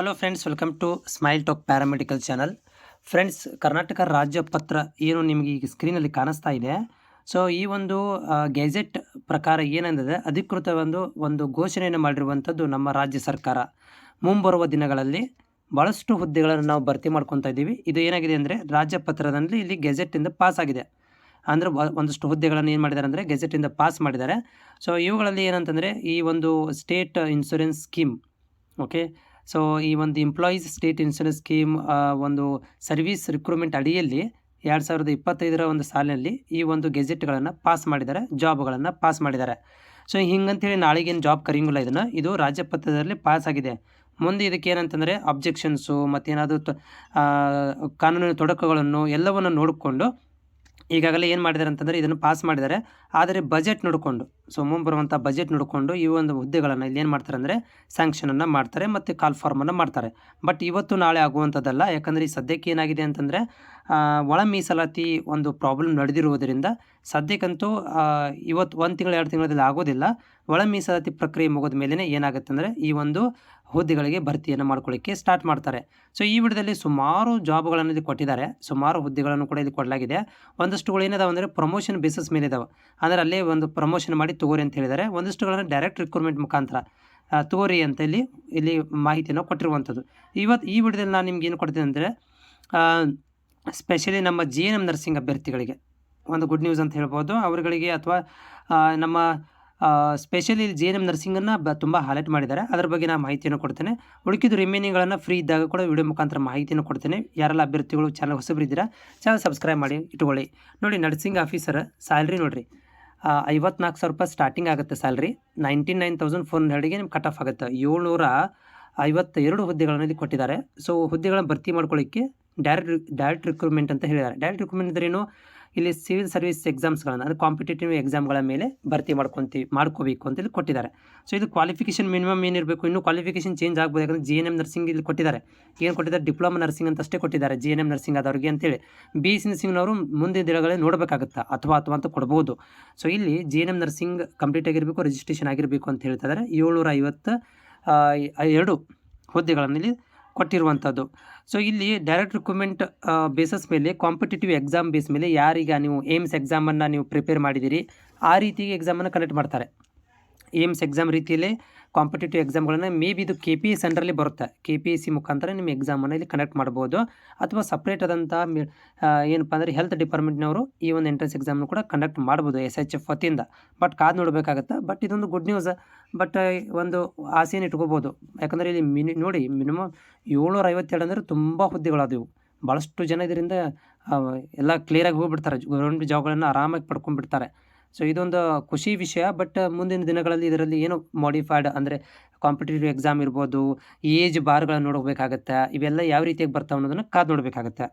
Hello friends welcome to smile talk paramedical channel friends Karnataka ರಾಜ್ಯ ಪತ್ರ ಏನು ನಿಮಗೆ ಈಗ ಸ್ಕ್ರೀನಲ್ಲಿ ಕಾಣಿಸ್ತಾ ಇದೆ. ಸೊ ಈ ಒಂದು ಗೆಜೆಟ್ ಪ್ರಕಾರ ಏನಂದಿದೆ ಅಧಿಕೃತ ಒಂದು ಒಂದು ಘೋಷಣೆಯನ್ನು ಮಾಡಿರುವಂಥದ್ದು ನಮ್ಮ ರಾಜ್ಯ ಸರ್ಕಾರ. ಮುಂಬರುವ ದಿನಗಳಲ್ಲಿ ಭಾಳಷ್ಟು ಹುದ್ದೆಗಳನ್ನು ನಾವು ಭರ್ತಿ ಮಾಡ್ಕೊತಾ ಇದ್ದೀವಿ. ಇದು ಏನಾಗಿದೆ ಅಂದರೆ ರಾಜ್ಯ ಪತ್ರದಲ್ಲಿ ಇಲ್ಲಿ ಗೆಜೆಟಿಂದ ಪಾಸ್ ಆಗಿದೆ. ಅಂದರೆ ಒಂದಷ್ಟು ಹುದ್ದೆಗಳನ್ನು ಏನು ಮಾಡಿದ್ದಾರೆ ಅಂದರೆ ಗೆಜೆಟಿಂದ ಪಾಸ್ ಮಾಡಿದ್ದಾರೆ. ಸೊ ಇವುಗಳಲ್ಲಿ ಏನಂತಂದರೆ ಈ ಒಂದು state insurance scheme okay so ಈ ಒಂದು ಎಂಪ್ಲಾಯೀಸ್ ಸ್ಟೇಟ್ ಇನ್ಶೂರೆನ್ಸ್ ಸ್ಕೀಮ್ ಒಂದು ಸರ್ವಿಸ್ ರಿಕ್ರೂಟ್ಮೆಂಟ್ ಅಡಿಯಲ್ಲಿ ಎರಡು ಸಾವಿರದ ಇಪ್ಪತ್ತೈದರ ಒಂದು ಸಾಲಿನಲ್ಲಿ ಈ ಒಂದು ಗೆಜೆಟ್ಗಳನ್ನು ಪಾಸ್ ಮಾಡಿದ್ದಾರೆ ಜಾಬ್ಗಳನ್ನು ಪಾಸ್ ಮಾಡಿದ್ದಾರೆ. ಸೊ ಹಿಂಗಂತೇಳಿ ನಾಳೆಗೇನು ಜಾಬ್ ಕರೆಯಂಗಿಲ್ಲ ಇದನ್ನು, ಇದು ರಾಜ್ಯ ಪತ್ರದಲ್ಲಿ ಪಾಸ್ ಆಗಿದೆ. ಮುಂದೆ ಇದಕ್ಕೆ ಏನಂತಂದರೆ ಅಬ್ಜೆಕ್ಷನ್ಸು ಮತ್ತೇನಾದರೂ ಕಾನೂನಿನ ತೊಡಕುಗಳನ್ನು ಎಲ್ಲವನ್ನು ನೋಡಿಕೊಂಡು ಈಗಾಗಲೇ ಏನು ಮಾಡಿದ್ದಾರೆ ಅಂತಂದರೆ ಇದನ್ನು ಪಾಸ್ ಮಾಡಿದ್ದಾರೆ. ಆದರೆ ಬಜೆಟ್ ನೋಡಿಕೊಂಡು ಸೊ ಮುಂಬರುವಂಥ ಬಜೆಟ್ ನೋಡಿಕೊಂಡು ಈ ಒಂದು ಹುದ್ದೆಗಳನ್ನು ಇಲ್ಲಿ ಏನು ಮಾಡ್ತಾರೆ ಅಂದರೆ ಸ್ಯಾಂಕ್ಷನನ್ನು ಮಾಡ್ತಾರೆ ಮತ್ತು ಕಾಲ್ ಫಾರ್ಮನ್ನು ಮಾಡ್ತಾರೆ. ಬಟ್ ಇವತ್ತು ನಾಳೆ ಆಗುವಂಥದ್ದಲ್ಲ, ಯಾಕಂದರೆ ಈ ಸದ್ಯಕ್ಕೆ ಏನಾಗಿದೆ ಅಂತಂದರೆ ಒಳ ಮೀಸಲಾತಿ ಒಂದು ಪ್ರಾಬ್ಲಮ್ ನಡೆದಿರುವುದರಿಂದ ಸದ್ಯಕ್ಕಂತೂ ಇವತ್ತು ಒಂದು ತಿಂಗಳು, ಎರಡು ತಿಂಗಳಲ್ಲಿ ಆಗೋದಿಲ್ಲ. ಒಳ ಮೀಸಲಾತಿ ಪ್ರಕ್ರಿಯೆ ಮುಗಿದ ಮೇಲೇ ಏನಾಗುತ್ತೆ ಅಂದರೆ ಈ ಒಂದು ಹುದ್ದೆಗಳಿಗೆ ಭರ್ತಿಯನ್ನು ಮಾಡ್ಕೊಳ್ಳಿಕ್ಕೆ ಸ್ಟಾರ್ಟ್ ಮಾಡ್ತಾರೆ. ಸೊ ಈ ವಿಡಿಯೋದಲ್ಲಿ ಸುಮಾರು ಜಾಬ್ಗಳನ್ನು ಇಲ್ಲಿ ಕೊಟ್ಟಿದ್ದಾರೆ. ಸುಮಾರು ಹುದ್ದೆಗಳನ್ನು ಕೂಡ ಇಲ್ಲಿ ಕೊಡಲಾಗಿದೆ. ಒಂದಷ್ಟುಗಳು ಏನಿದಾವೆ ಅಂದರೆ ಪ್ರಮೋಷನ್ ಬೇಸಿಸ್ ಮೇಲೆ ಇದಾವೆ. ಅಂದರೆ ಅಲ್ಲೇ ಒಂದು ಪ್ರಮೋಷನ್ ಮಾಡಿ ತಗೋರಿ ಅಂತ ಹೇಳಿದ್ದಾರೆ. ಒಂದಷ್ಟುಗಳನ್ನು ಡೈರೆಕ್ಟ್ ರಿಕ್ರೂಟ್ಮೆಂಟ್ ಮುಖಾಂತರ ತಗೋರಿ ಅಂತ ಇಲ್ಲಿ ಇಲ್ಲಿ ಮಾಹಿತಿಯನ್ನು ಕೊಟ್ಟಿರುವಂಥದ್ದು. ಇವತ್ತು ಈ ವಿಡಿಯೋದಲ್ಲಿ ನಾನು ನಿಮ್ಗೆ ಏನು ಕೊಡ್ತೀನಿ ಅಂದರೆ ಸ್ಪೆಷಲಿ ನಮ್ಮ ಜಿ ಎನ್ ಎಂ ನರ್ಸಿಂಗ್ ಅಭ್ಯರ್ಥಿಗಳಿಗೆ ಒಂದು ಗುಡ್ ನ್ಯೂಸ್ ಅಂತ ಹೇಳ್ಬೋದು. ಅವರುಗಳಿಗೆ ಅಥವಾ ನಮ್ಮ ಸ್ಪೆಷಲಿ ಜೆ ಎನ್ ಎಂ ನರ್ಸಿಂಗನ್ನು ಬ, ತುಂಬ ಹೈಲೈಟ್ ಮಾಡಿದ್ದಾರೆ. ಅದರ ಬಗ್ಗೆ ನಾನು ಮಾಹಿತಿಯನ್ನು ಕೊಡ್ತೇನೆ. ಉಳಿಕಿದ್ದು ರಿಮೇನಿಂಗ್ಗಳನ್ನು ಫ್ರೀ ಇದ್ದಾಗ ಕೂಡ ವಿಡಿಯೋ ಮುಖಾಂತರ ಮಾಹಿತಿಯನ್ನು ಕೊಡ್ತೇನೆ. ಯಾರೆಲ್ಲ ಅಭ್ಯರ್ಥಿಗಳು ಚಾನಲ್ ಹೊಸಬರಿದ್ದೀರಾ ಚಾನಲ್ ಸಬ್ಸ್ಕ್ರೈಬ್ ಮಾಡಿ ಇಟ್ಕೊಳ್ಳಿ ನೋಡಿ, ನರ್ಸಿಂಗ್ ಆಫೀಸರ್ ಸ್ಯಾಲ್ರಿ ನೋಡಿರಿ. ಐವತ್ನಾಲ್ಕು ಸಾವಿರ ರೂಪಾಯಿ ಸ್ಟಾರ್ಟಿಂಗ್ ಆಗುತ್ತೆ salary ninety nine thousand four ಹಂಡ್ರೆಡ್ಗೆ ನಿಮ್ಗೆ ಕಟ್ ಆಫ್ ಆಗುತ್ತೆ. ಏಳ್ನೂರ ಐವತ್ತೆರಡು ಹುದ್ದೆಗಳನ್ನು ಇಲ್ಲಿ ಕೊಟ್ಟಿದ್ದಾರೆ. ಸೊ ಹುದ್ದೆಗಳನ್ನು ಭರ್ತಿ ಮಾಡ್ಕೊಳ್ಳಿಕ್ಕೆ ಡೈರೆಕ್ಟ್ ಡೈರೆಕ್ಟ್ ರಿಕ್ರೂಟ್ಮೆಂಟ್ ಅಂತ ಹೇಳಿದ್ದಾರೆ. ಡೈರೆಕ್ಟ್ ರಿಕ್ರೂಟ್ಮೆಂಟ್ ಏನು? ಇಲ್ಲಿ ಸಿವಿಲ್ ಸರ್ವಿಸ್ ಎಕ್ಸಾಮ್ಸ್ಗಳನ್ನು ಅಂದರೆ ಕಾಂಪಿಟೇಟಿವ್ ಎಕ್ಸಾಮ್ಗಳ ಮೇಲೆ ಭರ್ತಿ ಮಾಡ್ಕೊತೀವಿ ಮಾಡ್ಕೋಬೇಕು ಅಂತ ಇಲ್ಲಿ ಕೊಟ್ಟಿದ್ದಾರೆ. ಸೊ ಇದು ಕ್ವಾಲಿಫಿಕೇಷನ್ ಮಿನಿಮಮ್ ಏನಿರಬೇಕು ಇನ್ನೂ ಕ್ವಾಲಿಫಿಕೇಷನ್ ಚೇಂಜ್ ಆಗ್ಬೋದು. ಯಾಕಂದರೆ ಜಿ ಎನ್ ಎಂ ನರ್ಸಿಂಗ್ ಇಲ್ಲಿ ಕೊಟ್ಟಿದ್ದಾರೆ. ಏನು ಕೊಟ್ಟಿದ್ದಾರೆ? ಡಿಪ್ಲೊಮಾ ನರ್ಸಿಂಗ್ ಅಂತ ಅಷ್ಟೇ ಕೊಟ್ಟಿದ್ದಾರೆ ಜಿ ಎನ್ ಎಂ ನರ್ಸಿಂಗ್ ಆದವ್ರಿಗೆ ಅಂತೇಳಿ. ಬಿ ಎಸ್ ಸಿ ನರ್ಸಿಂಗ್ನವರು ಮುಂದಿನ ದಿನಗಳಲ್ಲಿ ನೋಡಬೇಕಾಗುತ್ತಾ? ಅಥವಾ ಅಥವಾ ಅಂತ ಕೊಡ್ಬೋದು. ಸೊ ಇಲ್ಲಿ G N M nursing complete ಆಗಿರಬೇಕು ರಿಜಿಸ್ಟ್ರೇಷನ್ ಆಗಿರಬೇಕು ಅಂತ ಹೇಳ್ತಿದ್ದಾರೆ ಏಳ್ನೂರ ಐವತ್ತು ಎರಡು ಹುದ್ದೆಗಳನ್ನು ಇಲ್ಲಿ ಕೊಟ್ಟಿರುವಂಥದ್ದು. ಸೊ ಇಲ್ಲಿ ಡೈರೆಕ್ಟ್ ರಿಕ್ರೂಟ್ಮೆಂಟ್ ಬೇಸಸ್ ಮೇಲೆ ಕಾಂಪಿಟೇಟಿವ್ ಎಕ್ಸಾಮ್ ಬೇಸ್ ಮೇಲೆ ಯಾರೀಗ ನೀವು ಏಮ್ಸ್ ಎಕ್ಸಾಮನ್ನು ನೀವು ಪ್ರಿಪೇರ್ ಮಾಡಿದ್ದೀರಿ ಆ ರೀತಿಗೆ ಎಕ್ಸಾಮನ್ನು ಕಂಡಕ್ಟ್ ಮಾಡ್ತಾರೆ. ಏಮ್ಸ್ ಎಕ್ಸಾಮ್ ರೀತಿಯಲ್ಲೇ ಕಾಂಪಿಟೇಟಿವ್ ಎಕ್ಸಾಮ್ಗಳನ್ನು ಮೇ ಬಿ ಇದು ಕೆ ಪಿ ಎಸ್ ಸೆಂಟ್ರಲ್ಲಿ ಬರುತ್ತೆ. ಕೆ ಪಿ ಎಸ್ ಸಿ ಮುಖಾಂತರ ನಿಮ್ಮ ಎಕ್ಸಾಮನ್ನು ಇಲ್ಲಿ ಕಂಡಕ್ಟ್ ಮಾಡ್ಬೋದು. ಅಥವಾ ಸಪ್ರೇಟ್ ಆದಂಥ ಏನಪ್ಪ ಅಂದರೆ ಹೆಲ್ತ್ ಡಿಪಾರ್ಟ್ಮೆಂಟ್ನವರು ಈ ಒಂದು ಎಂಟ್ರೆನ್ಸ್ ಎಕ್ಸಾಮ್ನು ಕೂಡ ಕಂಡಕ್ಟ್ ಮಾಡ್ಬೋದು ಎಸ್ ಎಚ್ ಎಫ್ ವತಿಯಿಂದ. ಬಟ್ ಕಾದು ನೋಡಬೇಕಾಗತ್ತೆ? ಬಟ್ ಇದೊಂದು ಗುಡ್ ನ್ಯೂಸ್ ಬಟ್ ಒಂದು ಆಸೆಯನ್ನು ಇಟ್ಕೋಬೋದು. ಯಾಕಂದರೆ ಇಲ್ಲಿ ಮಿನಿ ನೋಡಿ ಮಿನಿಮಮ್ ಏಳ್ನೂರ ಐವತ್ತೆರಡು ಅಂದರೆ ತುಂಬ ಹುದ್ದೆಗಳಾದವು. ಭಾಳಷ್ಟು ಜನ ಇದರಿಂದ ಎಲ್ಲ ಕ್ಲಿಯರಾಗಿ ಹೋಗ್ಬಿಡ್ತಾರೆ. ಗೌರ್ಮೆಂಟ್ ಜಾಬ್ಗಳನ್ನು ಆರಾಮಾಗಿ ಪಡ್ಕೊಂಡ್ಬಿಡ್ತಾರೆ. ಸೊ ಇದೊಂದು ಖುಷಿ ವಿಷಯ. ಬಟ್ ಮುಂದಿನ ದಿನಗಳಲ್ಲಿ ಇದರಲ್ಲಿ ಏನು ಮಾಡಿಫೈಡ್ ಅಂದರೆ ಕಾಂಪಿಟೇಟಿವ್ ಎಕ್ಸಾಮ್ ಇರ್ಬೋದು ಏಜ್ ಬಾರ್ಗಳನ್ನು ನೋಡಬೇಕಾಗತ್ತೆ ಇವೆಲ್ಲ ಯಾವ ರೀತಿಯಾಗಿ ಬರ್ತಾವೆ ಅನ್ನೋದನ್ನು ಕಾದು ನೋಡಬೇಕಾಗತ್ತೆ?